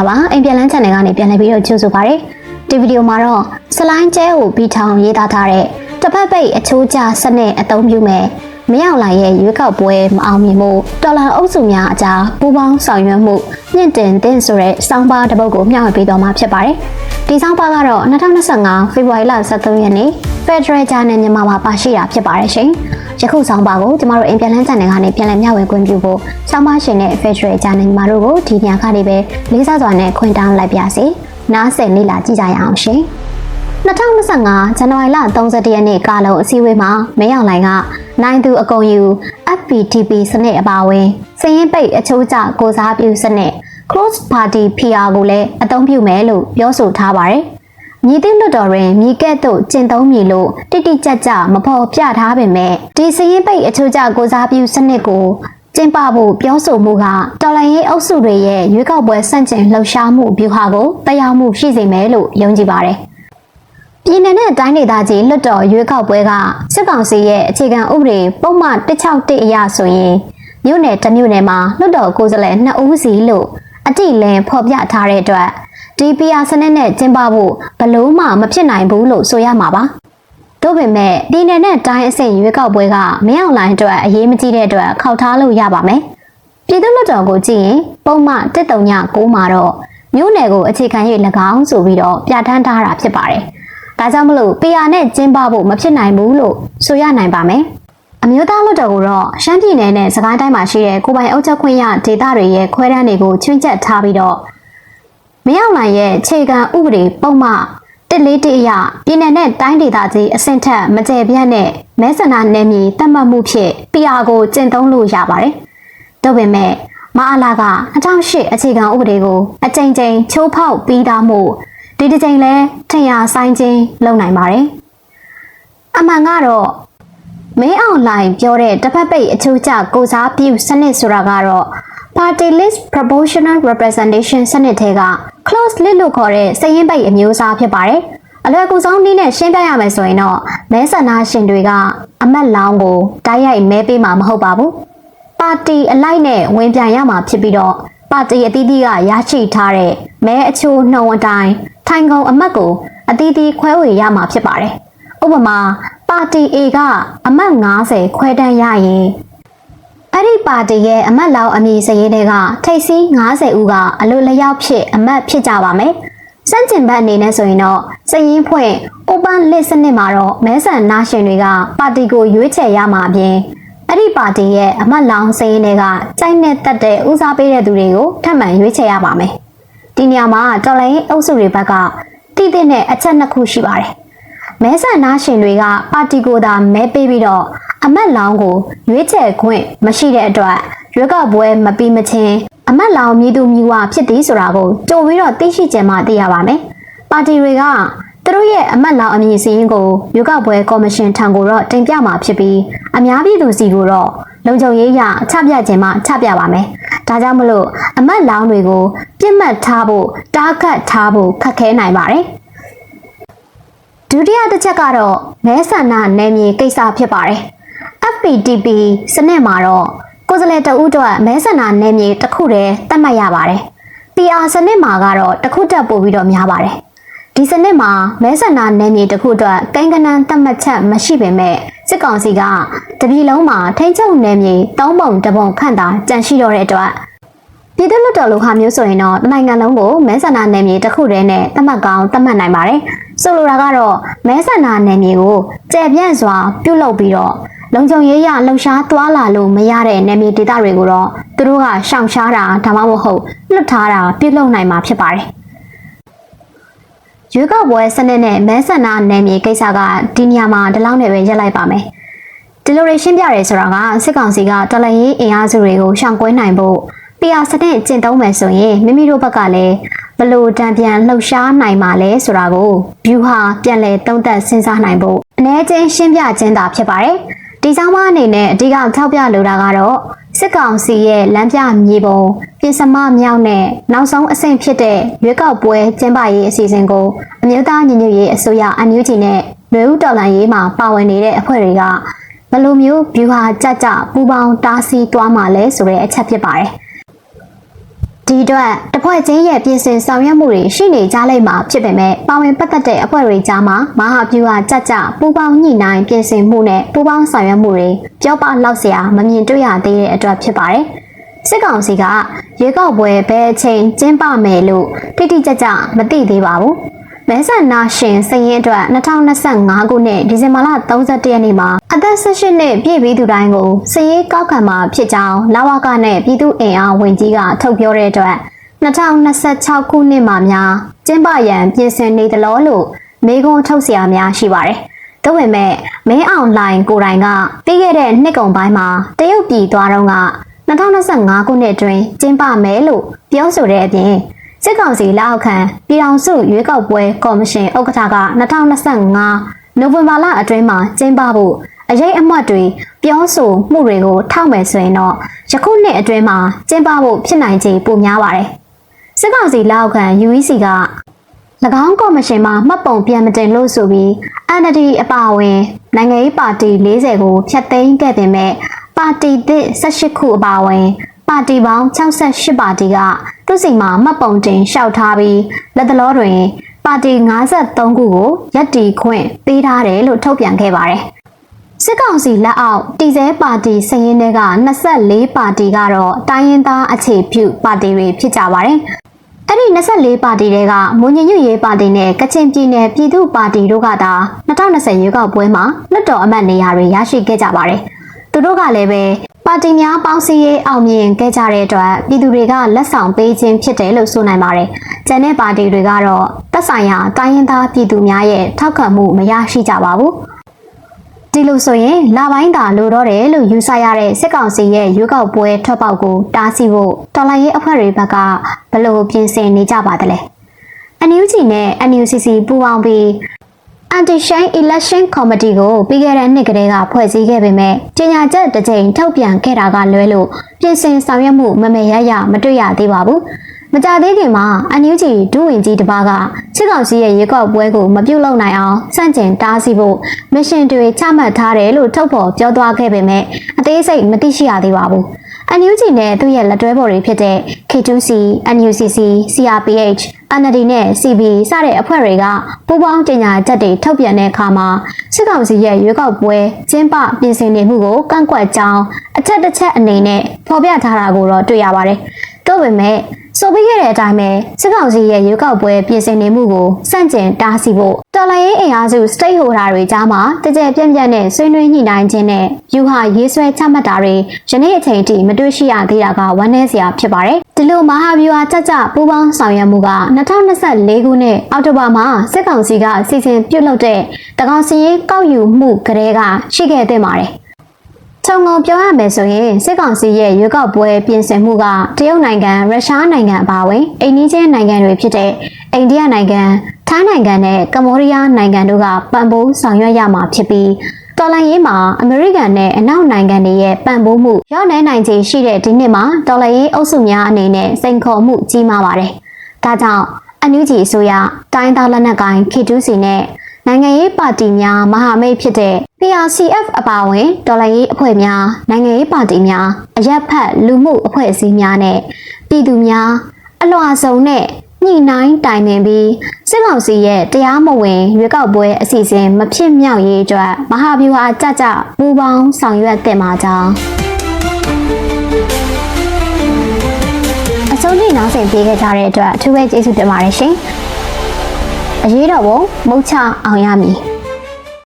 ္ဂလာပါအိမ်ပြန်လန်း channel ကနေပြန်လည်ပြီးတော့ကြိုဆိုပါရစေဒီဗီဒီယိုမှာတော့စလိုင်းကျဲကိုပြီးထောင်ရေးသားထားတဲ့တစ်ဖက်ပိတ်အချိုးကျစနစ်အသုံးပြုမဲ့မရောက်လာရဲ့ရွေးကောက်ပွဲမအောင်မြင်မှုတော်လန်အုပ်စုများအကြားပူးပေါင်းဆောင်ရွက်မှုညှင့်တင်တဲ့ဆိုတဲ့စောင်းပါတစ်ပုဒ်ကိုမျှဝေပေးတော်မှာဖြစ်ပါတယ်ဒီစောင်းပါကတော့2025ဖေဖော်ဝါရီလ23ရက်နေ့ Federal Journal မြန်မာမှာပါရှိတာဖြစ်ပါတယ်ရှင် ယခုဆောင်ပါကိုကျမတို့အိမ်ပြန်လန်း channel ကနေပြန်လည်မျှဝေခွင့်ပြုဖို့ဆောင်းပါရှင်တဲ့ Federal Journal ညီမတို့ကိုဒီညကနေပဲလေးစားစွာနဲ့ခွင့်တောင်းလိုက်ပါစေနားဆင်လေ့လာကြည့်ကြရအောင်ရှင်2025ဇန်နဝါရီလ31ရက်နေ့ကာလုံအစည်းအဝေးမှာမင်းအောင်လှိုင်ကနိုင်သူအကုန်ယူ FPTP စနစ်အပါအဝင်စည်ရင်ပိတ်အချိုးကျကိုစားပြုစနစ် close party PR ကိုလည်းအသုံးပြုမယ်လို့ပြောဆိုထားပါတယ်။ မြည်သည့်လွတ်တော်တွင်မြည်ကဲ့သို့ကျင့်သုံးမည်လို့တိတိကျကျမဖော်ပြထားပေမဲ့ဒီစည်ရင်ပိတ်အချိုးကျကိုစားပြုစနစ်ကိုကျင်းပဖို့ပြောဆိုမှုကတော်လိုင်းရေးအုပ်စုတွေရဲ့ရွေးကောက်ပွဲစန့်ကျင်လှုပ်ရှားမှုဗျူဟာကိုတရားမှုရှိစေမယ်လို့ယုံကြည်ပါတယ်။ပြည်내နဲ့တိုင်းဒေသကြီးလွတ်တော်ရွေးကောက်ပွဲကစစ်ကောင်စီရဲ့အခြေခံဥပဒေပုံမှန်161အရဆိုရင်မြို့နယ်တစ်မြို့နယ်မှာလွတ်တော်ကိုယ်စားလှယ်2ဦးစီလို့အတိလင်းဖော်ပြထားတဲ့အတွက် ဒီ PR စနစ်နဲ့ကျင်းပဖို့ဘလို့မှမဖြစ်နိုင်ဘူးလို့ဆိုရမှာပါ။တို့ပေမဲ့ပြည်내နဲ့တိုင်းအဆင့်ရွေးကောက်ပွဲကမင်းအောင်လိုင်းအတွက်အရေးမကြီးတဲ့အတွက်ခောက်ထားလို့ရပါမယ်။ပြည်သူ့လွတ်တော်ကိုကြည့်ရင်ပုံမှန်139မှာတော့မြို့နယ်ကိုအခြေခံ၍၎င်းဆိုပြီးတော့ပြဋ္ဌာန်းထားတာဖြစ်ပါတယ်။ဒါကြောင့်မလို့ PR နဲ့ကျင်းပဖို့မဖြစ်နိုင်ဘူးလို့ဆိုရနိုင်ပါမယ်။အမျိုးသားလွှတ်တော်ကတော့ရှမ်းပြည်နယ်နဲ့စကိုင်းတိုင်းမှာရှိတဲ့ကိုပိုင်အုပ်ချုပ်ခွင့်ရဒေသတွေရဲ့ခွဲတမ်းတွေကိုချွင်းချက်ထားပြီးတော့ မရောက်နိုင်ရဲ့ခြေခံဥပဒေပုံမှန်တစ်လေးတအရပြည်နယ်နဲ့တိုင်းဒေသကြီးအဆင့်ထက်မကျယ်ပြန့်တဲ့မဲဆန္ဒနယ်မြေတတ်မှတ်မှုဖြင့် PR ကိုကျင့်သုံးလို့ရပါတယ်။ဒါပေမဲ့မအားလာက2008အခြေခံဥပဒေကိုအကြိမ်ကြိမ်ချိုးဖောက်ပြီးသားမှုဒီတစ်ချိန်လဲထင်ရဆိုင်ချင်းလုံနိုင်ပါတယ်။အမှန်ကတော့မင်းအောင်လိုင်းပြောတဲ့တစ်ဖက်ပိတ်အချိုးကျကိုစားပြုစနစ်ဆိုတာကတော့ party list proportional representation စနစ်ထဲက close list လို့ခေါ်တဲ့စရင်ပိတ်အမျိုးအစားဖြစ်ပါတယ်။အလွယ်ကူဆုံးနည်းနဲ့ရှင်းပြရမယ်ဆိုရင်တော့မဲဆန္ဒရှင်တွေကအမတ်လောင်းကိုတိုက်ရိုက်မဲပေးမှာမဟုတ်ပါဘူး။ပါတီအလိုက်နဲ့ဝင်ပြန်ရမှာဖြစ်ပြီးတော့ပါတီအသီးသီးကရရှိထားတဲ့မဲအချိုးနှုံအတိုင်းထိုင်ကုန်အမတ်ကိုအသီးသီးခွဲဝေရမှာဖြစ်ပါတယ်။ဥပမာပါတီ A ကအမတ်90ခွဲတန်းရရင် အဲ့ဒီပါတီရဲ့အမတ်လောင်အမည်စရေးတွေကထိပ်စီး90ဦးကအလိုလျောက်ဖြစ်အမတ်ဖြစ်ကြပါမယ်။စန့်ကျင်ဘက်အနေနဲ့ဆိုရင်တော့စရင်ဖွင့် open list စနစ်မှာတော့မဲဆန္ဒရှင်တွေကပါတီကိုရွေးချယ်ရမှာအပြင်အဲ့ဒီပါတီရဲ့အမတ်လောင်စရင်တွေကကြိုက်နဲ့တက်တဲ့ဦးစားပေးတဲ့သူတွေကိုထပ်မံရွေးချယ်ရပါမယ်။ဒီနေရာမှာတော်လိုင်းအုပ်စုတွေဘက်ကတည်တဲ့အချက်နှစ်ခုရှိပါတယ်။မဲဆန္ဒရှင်တွေကပါတီကိုသာမဲပေးပြီးတော့ အမတ်လောင်ကိုရွေးချယ်ခွင့်မရှိတဲ့အတွက်ရွေးကောက်ပွဲမပြီးမချင်းအမတ်လောင်မြည်သူမြည်ဝဖြစ်သည်ဆိုတာကိုကြိုပြီးတော့သိရှိကြမှသိရပါမယ်။ပါတီတွေကသူတို့ရဲ့အမတ်လောင်အမည်စည်းကိုရွေးကောက်ပွဲကော်မရှင်ထံကိုတော့တင်ပြမှာဖြစ်ပြီးအများပြည်သူစီကိုတော့လုံခြုံရေးရချပြခြင်းမှချပြပါမယ်။ဒါကြောင့်မလို့အမတ်လောင်တွေကိုပြစ်မှတ်ထားဖို့တားခတ်ထားဖို့ခက်ခဲနိုင်ပါတယ်။ဒုတိယတစ်ချက်ကတော့မဲဆန္ဒနယ်မြေကိစ္စဖြစ်ပါတယ်။ FPTP စနစ်မှာတော့ကိုယ်စားလှယ်တဦးအတွက်မဲဆန္ဒနယ်မြေတစ်ခုတည်းသတ်မှတ်ရပါတယ်။ PR စနစ်မှာကတော့တစ်ခုတက်ပို့ပြီးတော့များပါတယ်။ဒီစနစ်မှာမဲဆန္ဒနယ်မြေတစ်ခုအတွက်ကိန်းဂဏန်းသတ်မှတ်ချက်မရှိပေမဲ့စစ်ကောင်စီကတပြည်လုံးမှာထိန်းချုပ်နယ်မြေ၃ပုံတစ်ပုံခန့်သာကြန့်ရှိတော့တဲ့အတွက်ပြည်သူ့လွတ်တော်လိုဟာမျိုးဆိုရင်တော့နိုင်ငံလုံးကိုမဲဆန္ဒနယ်မြေတစ်ခုတည်းနဲ့သတ်မှတ်ကောင်းသတ်မှတ်နိုင်ပါတယ်။ဆိုလိုတာကတော့မဲဆန္ဒနယ်မြေကိုကျယ်ပြန့်စွာပြုလုပ်ပြီးတော့ လုံခြုံရေးရလှုပ်ရှားသွားလာလို့မရတဲ့နယ်မြေဒေသတွေကိုတော့သူတို့ကရှောင်ရှားတာဒါမှမဟုတ်လွတ်ထားတာပြုလုပ်နိုင်မှာဖြစ်ပါတယ်။ရွေးကောက်ပွဲစနစ်နဲ့မဲဆန္ဒနယ်မြေကိစ္စကဒီနေရာမှာဒီလောက်နဲ့ပဲရက်လိုက်ပါမယ်။ဒီလိုတွေရှင်းပြရဲဆိုတာကစစ်ကောင်စီကတော်လှန်ရေးအင်အားစုတွေကိုရှောင်ကွင်းနိုင်ဖို့ PR စနစ်ကျင့်သုံးမယ်ဆိုရင်မိမိတို့ဘက်ကလည်းဘလို့တံပြန်လှုပ်ရှားနိုင်မှာလဲဆိုတာကို view ဟာပြန်လည်သုံးသပ်စဉ်းစားနိုင်ဖို့အ ਨੇ ချင်းရှင်းပြခြင်းသာဖြစ်ပါတယ်။ ဒီဆောင်မအနေနဲ့အဓိကထောက်ပြလိုတာကတော့စစ်ကောင်စီရဲ့လမ်းပြမြေပုံပြင်စမမြောက်နဲ့နောက်ဆုံးအဆင့်ဖြစ်တဲ့ရွေးကောက်ပွဲကျင်းပရေးအစီအစဉ်ကိုအမျိုးသားညီညွတ်ရေးအစိုးရအန်ယူဂျီနဲ့ရွေးဦးတော်လှန်ရေးမှာပါဝင်နေတဲ့အဖွဲ့တွေကဘယ်လိုမျိုး view ဟာကြကြပူပေါင်းတားဆီးသွားမှာလဲဆိုတဲ့အချက်ဖြစ်ပါတယ်။ ဒီအတွက်တစ်ဖွဲ့ချင်းရဲ့ပြင်ဆင်ဆောင်ရွက်မှုတွေရှိနေကြလိမ့်မှာဖြစ်ပေမဲ့ပါဝင်ပတ်သက်တဲ့အဖွဲ့တွေကြားမှာမဟာဗျူဟာကြကြပူးပေါင်းညှိနှိုင်းပြင်ဆင်မှုနဲ့ပူးပေါင်းဆောင်ရွက်မှုတွေပြောပလောက်စရာမမြင်တွေ့ရသေးတဲ့အတွက်ဖြစ်ပါတယ်။စစ်ကောင်စီကရေကောက်ပွဲဘယ်အချိန်ကျင်းပမယ်လို့တိတိကျကျမသိသေးပါဘူး။ မဲဆန္နာရှင်စရင်အတွက်2025ခုနှစ်ဒီဇင်ဘာလ31ရက်နေ့မှာအသက်18နှစ်ပြည့်ပြီးသူတိုင်းကိုစည်ရေးကောက်ခံမှာဖြစ်ကြောင်းလာဝကနဲ့ပြည်သူ့အင်အားဝင်ကြီးကထုတ်ပြောတဲ့အတွက်2026ခုနှစ်မှာများကျင်းပရန်ပြင်ဆင်နေသလိုလို့မေကွန်းထုတ်เสียများရှိပါတယ်။ဒါပေမဲ့မင်းအောင်လိုင်ကိုယ်တိုင်ကပြီးခဲ့တဲ့နှစ်ကုန်ပိုင်းမှာတရုတ်ပြည်သွားတော့က2025ခုနှစ်အတွင်းကျင်းပမယ်လို့ပြောဆိုတဲ့အပြင် စစ်ကောင်စီလက်အောက်ခံပြည်ထောင်စုရွေးကောက်ပွဲကော်မရှင်ဥက္ကဋ္ဌက2025နိုဝင်ဘာလအတွင်းမှာကျင်းပဖို့အရေးအမှတ်တွေပြောဆိုမှုတွေကိုထောက်မယ်ဆိုရင်တော့ယခုနှစ်အတွင်းမှာကျင်းပဖို့ဖြစ်နိုင်ခြေပိုများပါတယ်။စစ်ကောင်စီလက်အောက်ခံ UEC က၎င်းကော်မရှင်မှာမှတ်ပုံပြန်မတင်လို့ဆိုပြီး NLD အပါအဝင်နိုင်ငံရေးပါတီ40ကိုဖျက်သိမ်းခဲ့ပေမဲ့ပါတီသစ်18ခုအပါအဝင် ပါတီပေါင်း68ပါတီကသူစီမှာမှတ်ပုံတင်လျှောက်ထားပြီးလက်တလောတွင် ပါတီ53ခုကိုရပ်တည်ခွင့်ပေးထားတယ်လို့ထုတ်ပြန်ခဲ့ပါတယ်။စစ်ကောင်စီလက်အောက်တည်ဆဲပါတီစည်ရင်းတွေက24ပါတီကတော့တိုင်းရင်းသားအခြေပြုပါတီတွေဖြစ်ကြပါတယ်။အဲ့ဒီ24ပါတီတွေကမွန်ညညွတ်ရေးပါတီနဲ့ကချင်ပြည်နယ်ပြည်သူ့ပါတီတို့ကသာ2020ရွေးကောက်ပွဲမှာလွှတ်တော်အမတ်နေရာတွေရရှိခဲ့ကြပါတယ်။ သူတို့ကလည်းပဲပါတီများပေါင်းစည်းရေးအောင်မြင်ခဲ့ကြတဲ့အတွက်ပြည်သူတွေကလက်ဆောင်ပေးခြင်းဖြစ်တယ်လို့ဆိုနိုင်ပါတယ်။ကျန်တဲ့ပါတီတွေကတော့သက်ဆိုင်ရာတိုင်းရင်းသားပြည်သူများရဲ့ထောက်ခံမှုမရရှိကြပါဘူး။ဒီလိုဆိုရင်လာပိုင်းသာလိုတော့တယ်လို့ယူဆရတဲ့စစ်ကောင်စီရဲ့ရွေးကောက်ပွဲထွက်ပေါက်ကိုတားဆီးဖို့တော်လှန်ရေးအဖွဲ့တွေဘက်ကဘလို့ပြင်ဆင်နေကြပါသလဲ။ NUG နဲ့ NUCC ပူးပေါင်းပြီး Anti-Shine Election Committee ကိုပြီးခဲ့တဲ့နှစ်ကတည်းကဖွဲ့စည်းခဲ့ပေမဲ့ကြေညာချက်တစ်ကြိမ်ထုတ်ပြန်ခဲ့တာကလွဲလို့ပြင်ဆင်ဆောင်ရွက်မှုမမေရရမတွေ့ရသေးပါဘူး။မကြသေးခင်မှာ NUG ဒုဝန်ကြီးတစ်ပါးကစစ်ကောင်စီရဲ့ရေကောက်ပွဲကိုမပြုတ်လုံနိုင်အောင်စန့်ကျင်တားဆီးဖို့မရှင်တွေချမှတ်ထားတယ်လို့ထုတ်ဖော်ပြောသွားခဲ့ပေမဲ့အသေးစိတ်မသိရှိရသေးပါဘူး။ NUG နဲ့သူ့ရဲ့လက်တွဲဖော်တွေဖြစ်တဲ့ K2C, NUCC, CRPH, NLD နဲ့ CB စတဲ့အဖွဲ့တွေကပူးပေါင်းကြေညာချက်တွေထုတ်ပြန်တဲ့အခါမှာစစ်ကောင်စီရဲ့ရွေးကောက်ပွဲကျင်းပပြင်ဆင်နေမှုကိုကန့်ကွက်ကြောင်းအချက်တစ်ချက်အနေနဲ့ဖော်ပြထားတာကိုတော့တွေ့ရပါတယ်။သို့ပေမဲ့ဆိုပြီးခဲ့တဲ့အတိုင်းပဲစစ်ကောင်စီရဲ့ရွေးကောက်ပွဲပြင်ဆင်နေမှုကိုစန့်ကျင်တားဆီးဖို့ တော်လှန်ရေးအင်အားစု stakeholder တွေကြားမှာတကြဲပြန့်ပြန့်နဲ့ဆွေးနွေးညှိနှိုင်းခြင်းနဲ့ယူဟာရေးဆွဲချမှတ်တာတွေယနေ့အချိန်ထိမတွေ့ရှိရသေးတာကဝမ်းနည်းစရာဖြစ်ပါတယ်။ဒီလိုမဟာဗျူဟာကြကြပူးပေါင်းဆောင်ရွက်မှုက2024ခုနှစ်အောက်တိုဘာမှာစစ်ကောင်စီကစီစဉ်ပြုတ်လုပ်တဲ့တကောင်စီရေးကောက်ယူမှုကလေးကရှိခဲ့တဲ့ပါတယ်။ခြုံငုံပြောရမယ်ဆိုရင်စစ်ကောင်စီရဲ့ရွေးကောက်ပွဲပြင်ဆင်မှုကတရုတ်နိုင်ငံရုရှားနိုင်ငံအပါအဝင်အိန္ဒိချင်းနိုင်ငံတွေဖြစ်တဲ့အိန္ဒိယနိုင်ငံ ထိုင်းနိုင်ငံနဲ့ကမ္ဘောဒီးယားနိုင်ငံတို့ကပံ့ပိုးဆောင်ရွက်ရမှာဖြစ်ပြီးတော်လိုင်းရေးမှာအမေရိကန်နဲ့အနောက်နိုင်ငံတွေရဲ့ပံ့ပိုးမှုရောက်နိုင်နိုင်ခြေရှိတဲ့ဒီနှစ်မှာတော်လိုင်းရေးအုပ်စုများအနေနဲ့စိန်ခေါ်မှုကြီးမားပါတယ်။ဒါကြောင့်အန်ယူဂျီအစိုးရတိုင်းသားလက်နက်ကိုင် K2C နဲ့နိုင်ငံရေးပါတီများမဟာမိတ်ဖြစ်တဲ့ PRCF အပါအဝင်ဒေါ်လာရေးအဖွဲ့များနိုင်ငံရေးပါတီများအရက်ဖက်လူမှုအဖွဲ့အစည်းများနဲ့ပြည်သူများအလွှာစုံနဲ့ ညှိနှိုင်းတိုင်ပင်ပြီးစစ်ကောင်စီရဲ့တရားမဝင်ရွေးကောက်ပွဲအစီအစဉ်မဖြစ်မြောက်ရေးအတွက်မဟာဗျူဟာကြကြပူးပေါင်းဆောင်ရွက်တင်ပါကြောင်းအဆုံးထိနောက်ဆက်ပေးခဲ့ကြတဲ့အတွက်အထူးပဲကျေးဇူးတင်ပါတယ်ရှင်။အရေးတော်ပုံမုတ်ချအောင်ရမည်။